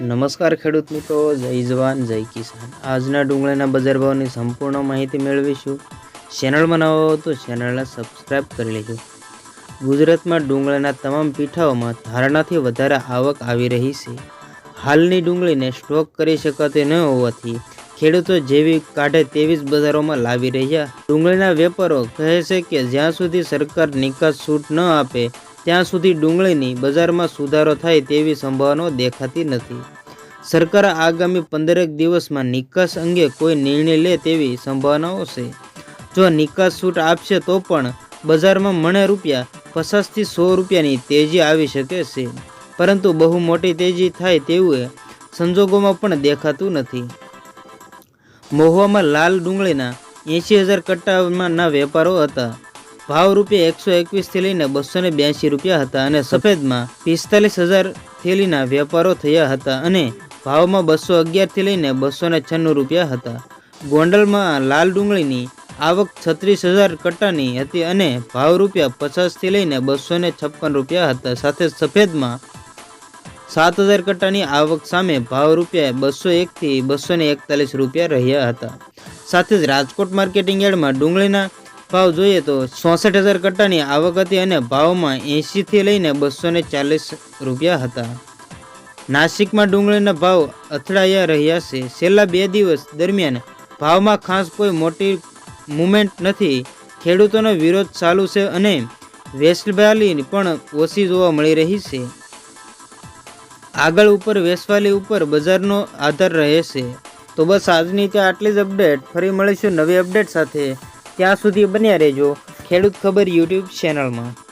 નમસ્કાર ખેડૂત મિત્રો, જય જવાન, જય કિસાન. આજના ડુંગળીના બજાર ભાવની સંપૂર્ણ માહિતી મેળવીશું. ચેનલમાં નવા હો તો ચેનલને સબસ્ક્રાઈબ કરી લેજો. ગુજરાતમાં ડુંગળીના તમામ પીઠાઓમાં ધારણાથી વધારે આવક આવી રહી છે. હાલની ડુંગળીને સ્ટોક કરી શકાતી ન હોવાથી ખેડૂતો જેવી કાઢે તેવી જ બજારોમાં લાવી રહ્યા. ડુંગળીના વેપારો કહે છે કે જ્યાં સુધી સરકાર નિકાસ છૂટ ન આપે, ત્યાં સુધી ડુંગળીની બજારમાં સુધારો થાય તેવી સંભાવનાઓ દેખાતી નથી. સરકાર આગામી પંદરેક દિવસમાં નિકાસ અંગે કોઈ નિર્ણય લે તેવી સંભાવનાઓ છે. જો નિકાસ છૂટ આપશે તો પણ બજારમાં મણે રૂપિયા પચાસથી સો રૂપિયાની તેજી આવી શકે છે. પરંતુ બહુ મોટી તેજી થાય તેવું સંજોગોમાં પણ દેખાતું નથી. મહુવામાં લાલ ડુંગળીના એંશી હજાર કટ્ટામાંના વેપારો હતા. ભાવ રૂપિયા એકસો એકવીસથી લઈને બસો ને બ્યાસી રૂપિયા હતા અને સફેદમાં પિસ્તાલીસ હજાર થેલીના વેપારો થયા હતા અને ભાવમાં બસો અગિયારથી લઈને બસો ને છન્નું રૂપિયા હતા. ગોંડલમાં લાલ ડુંગળીની આવક છત્રીસ હજાર કટ્ટાની હતી અને ભાવ રૂપિયા પચાસથી લઈને બસો ને છપ્પન રૂપિયા હતા. સાથે સફેદમાં સાત હજાર કટ્ટાની આવક સામે ભાવ રૂપિયા બસો એકથી બસો ને એકતાલીસ રૂપિયા રહ્યા હતા. સાથે જ રાજકોટ માર્કેટિંગ યાર્ડમાં ડુંગળીના ભાવ જોઈએ તો ચોસઠ હજાર કટ્ટાની આવક હતી અને ભાવમાં એંશીથી લઈને બસો ચાલીસ રૂપિયા હતા. નાસિકમાં ડુંગળીના ભાવ અથડાયા રહ્યા છે. છેલ્લા બે દિવસ દરમિયાન ભાવમાં ખાસ કોઈ મોટી મુમેન્ટ નથી. ખેડૂતોનો વિરોધ ચાલુ છે અને વેસવાલી પણ ઓછી જોવા મળી રહી છે. આગળ ઉપર વેસવાલી ઉપર બજારનો આધાર રહે છે. તો બસ આજની ત્યાં આટલી જ અપડેટ. ફરી મળીશું નવી અપડેટ સાથે. ત્યાં સુધી બન્યા રહેજો. ખેડૂત ખબર યુટ્યુબ ચેનલમાં.